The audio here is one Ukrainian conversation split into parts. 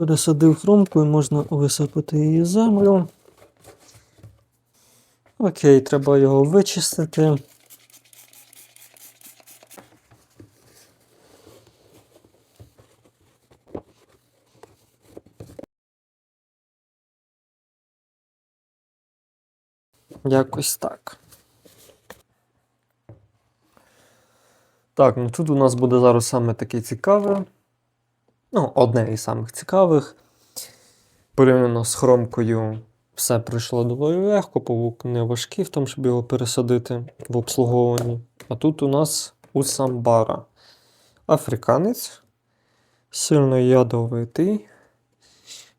Пересадив хромку і можна висипати її землю. Окей, треба його вичистити. Якось так. Так, ну тут у нас буде зараз саме таке цікаве. Ну, одне із самих цікавих. Порівняно з хромкою все пройшло доволі легко, павук не важкий в тому, щоб його пересадити в обслуговуванні. А тут у нас усамбара. Африканець, сильно ядовитий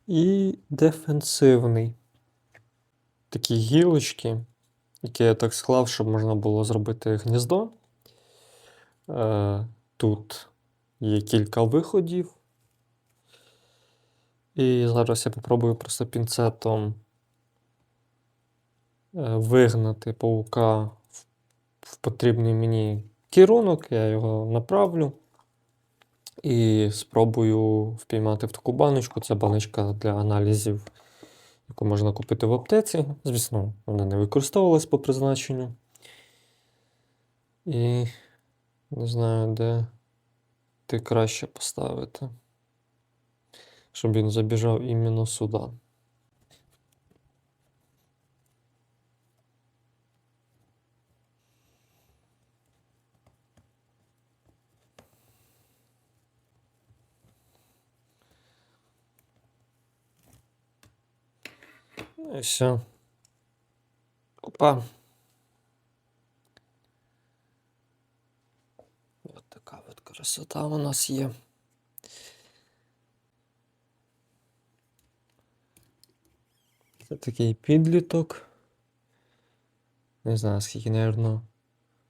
і дефенсивний. Такі гілочки, які я так склав, щоб можна було зробити гніздо. Е, Тут є кілька виходів. І зараз я попробую просто пінцетом е, вигнати паука в, в потрібний мені керунок, я його направлю. І спробую впіймати в таку баночку. Це баночка для аналізів, яку можна купити в аптеці. Звісно, вона не використовувалась по призначенню. І не знаю, де ти краще поставити, щоб він забіжав іменно сюди. Ну і все. Опа. От така от красота у нас є. Це такий підліток. Не знаю, скільки, мабуть,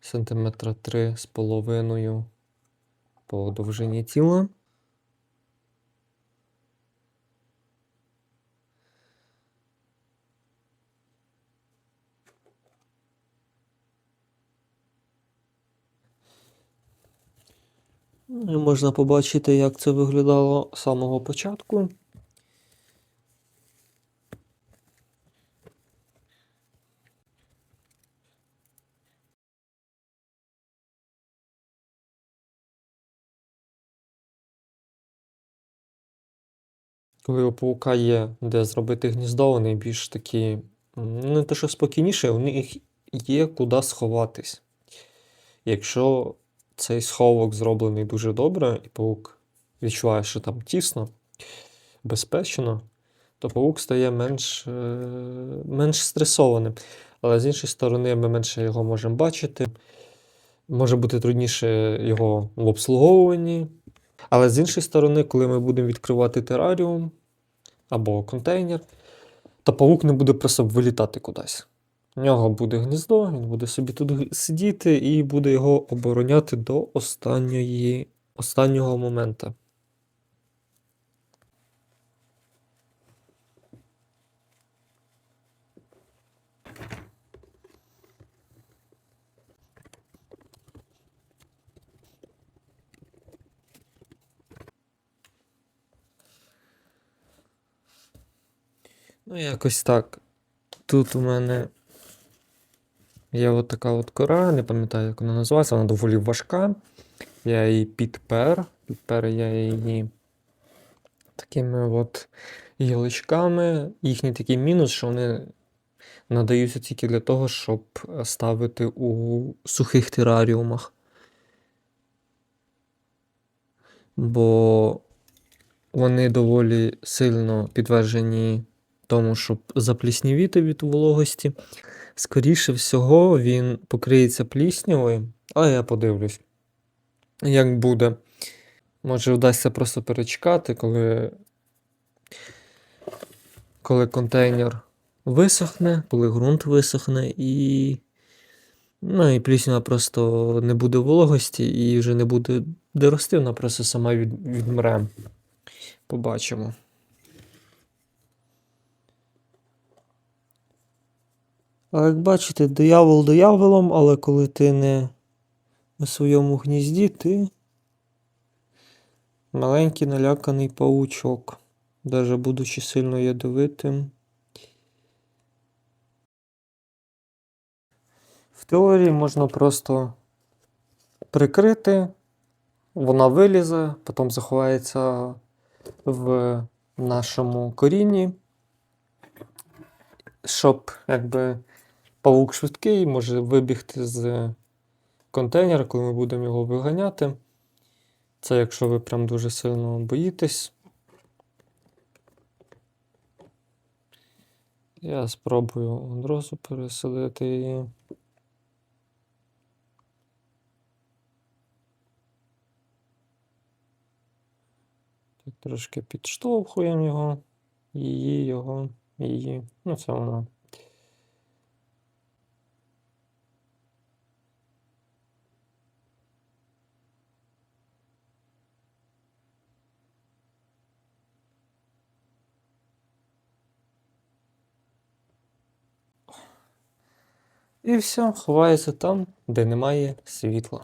сантиметра три з половиною по довжині тіла. Ну, Можна побачити, як це виглядало з самого початку. Коли у паука є де зробити гніздо, вони більш такі, не те, що спокійніше, у них є куди сховатись. Якщо цей сховок зроблений дуже добре, і паук відчуває, що там тісно, безпечно, то паук стає менш, е, менш стресованим. Але з іншої сторони, ми менше його можемо бачити. Може бути трудніше його в обслуговуванні. Але з іншої сторони, коли ми будемо відкривати тераріум або контейнер, то павук не буде просто вилітати кудись. У нього буде гніздо, він буде собі тут сидіти і буде його обороняти до останньої, останнього моменту. Ну, якось так. Тут у мене є от така от кора, не пам'ятаю, як вона називається, вона доволі важка. Я її підпер. Підпер я її такими от гілочками. Їхній такий мінус, що вони надаються тільки для того, щоб ставити у сухих тераріумах. Бо вони доволі сильно підтверджені тому, щоб запліснівіти від вологості. Скоріше всього, він покриється пліснявою, але я подивлюсь, як буде. Може, вдасться просто перечекати, коли, коли контейнер висохне, коли ґрунт висохне, і, ну, і пліснява просто не буде вологості і вже не буде де рости, вона просто сама від, відмре. Побачимо. А як бачите, диявол дияволом, але коли ти не у своєму гнізді, ти маленький наляканий паучок. навіть будучи сильно ядовитим. В теорії можна просто прикрити, вона вилізе, потім заховається в нашому корінні, щоб якби павук швидкий може вибігти з контейнера, коли ми будемо його виганяти. Це якщо ви прям дуже сильно боїтесь. Я спробую одразу пересадити її. Трошки підштовхуємо його, її, його, її. Ну, це воно. І все, ховається там, де немає світла.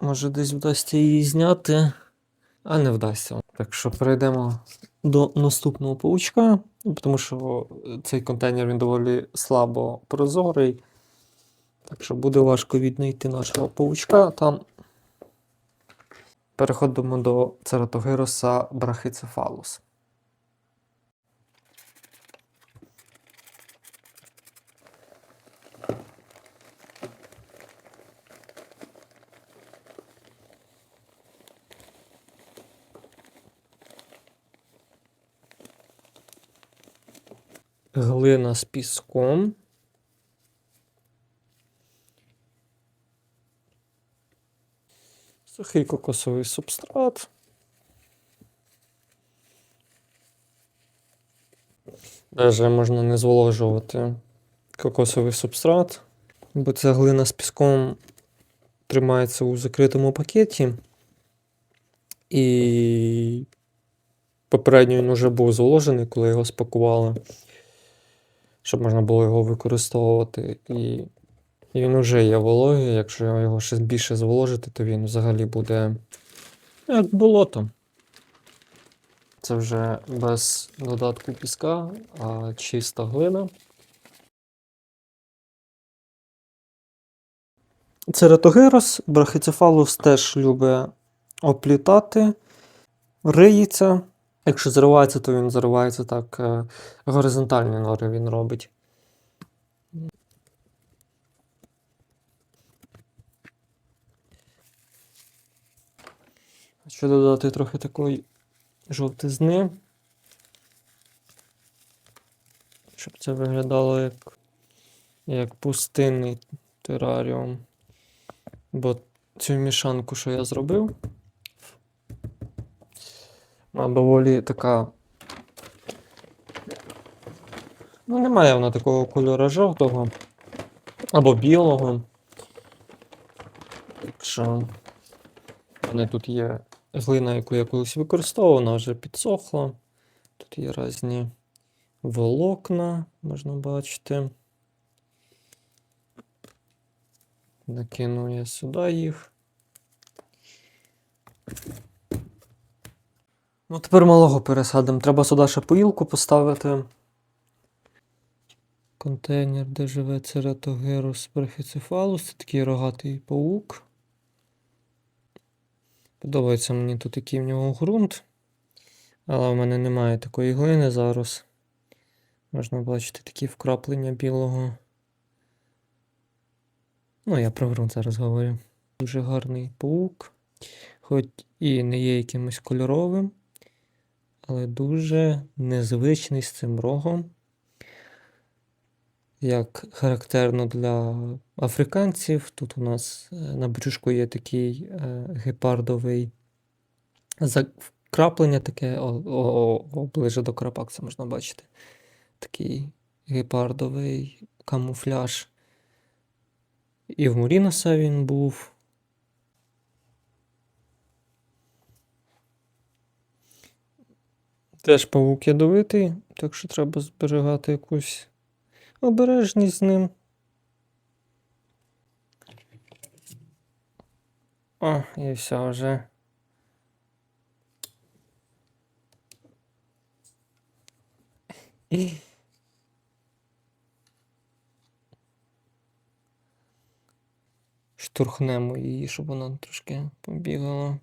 Може, десь вдасться її зняти, а не вдасться. Так що перейдемо до наступного паучка, тому що цей контейнер він доволі слабо прозорий. Так що буде важко віднайти нашого паучка там. Переходимо до цератогироса брахицефалус. Глина з піском. Сухий кокосовий субстрат. Даже можна не зволожувати кокосовий субстрат, бо ця глина з піском тримається у закритому пакеті. І попередньо він вже був зволожений, коли його спакували, щоб можна було його використовувати. І і він вже є вологий, якщо його ще більше зволожити, то він взагалі буде як болото. Це вже без додатку піска, а чиста глина. Цератогерос, брахицефалус теж любить оплітати, риється. Якщо заривається, то він заривається так е, горизонтальні нори він робить. Хочу додати трохи такої жовтизни, щоб це виглядало як, як пустинний тераріум. Бо цю мішанку, що я зробив, вона доволі така. Ну, немає вона такого кольору жовтого або білого. Так що в мене тут є глина, яку я колись використовував, вона вже підсохла. Тут є різні волокна, можна бачити. Накину я сюди їх. Ну, тепер малого пересадимо. Треба сюди ще поїлку поставити. Контейнер, де живе цератогерус брахіцефалус. Це такий рогатий паук. Подобається мені тут який в нього ґрунт. Але в мене немає такої глини зараз. Можна бачити такі вкраплення білого. Ну, я про ґрунт зараз говорю. Дуже гарний паук. Хоч і не є якимось кольоровим, але дуже незвичний з цим рогом. Як характерно для африканців, тут у нас е, на брюшку є такий е, гепардовий закраплення таке, ближе до крапак це можна бачити. Такий гепардовий камуфляж. І в Муріноса він був. Теж павук ядовитий, так що треба зберігати якусь обережність з ним. О, і все вже. Штурхнемо її, щоб вона трошки побігала.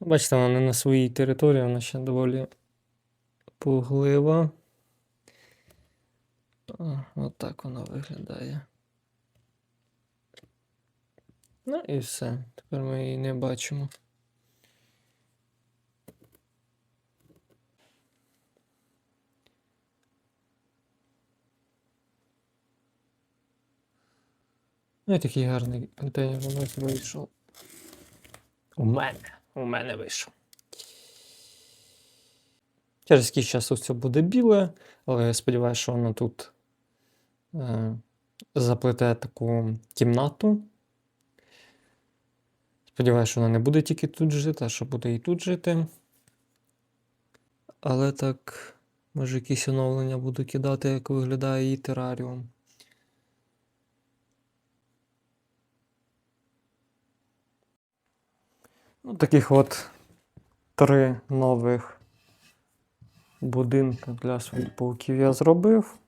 Бачите, вона не на своїй території, вона ще доволі пуглива. Отак вона виглядає. Ну і все. Тепер ми її не бачимо. Ну і такий гарний контейнер у нас вийшов. У мене. У мене вийшов. Через якийсь час ось буде біле, але я сподіваюся, що воно тут е, заплете таку кімнату. Сподіваюся, що вона не буде тільки тут жити, а що буде і тут жити. Але так, може, якісь оновлення буду кидати, як виглядає її тераріум. Ну, таких от три нових будинки для своїх пауків я зробив.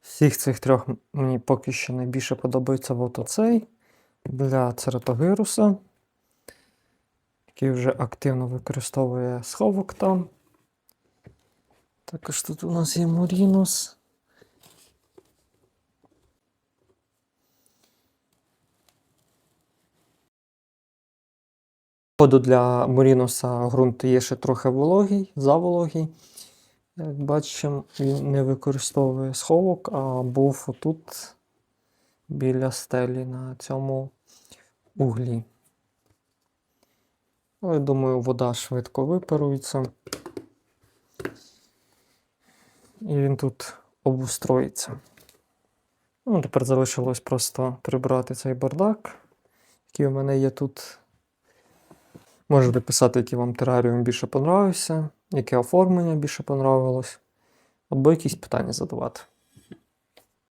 Всіх цих трьох мені поки що найбільше подобається от оцей для цератогируса, який вже активно використовує сховок там. Також тут у нас є Мурінус. Походу для Мурінуса ґрунт є ще трохи вологий, завологий. Як бачимо, він не використовує сховок, а був отут біля стелі на цьому углі. Але думаю, вода швидко випарується. І він тут обустроїться. Ну, тепер залишилось просто прибрати цей бардак, який у мене є тут. Можете писати, який вам тераріум більше понравився, яке оформлення більше понравилось, або якісь питання задавати.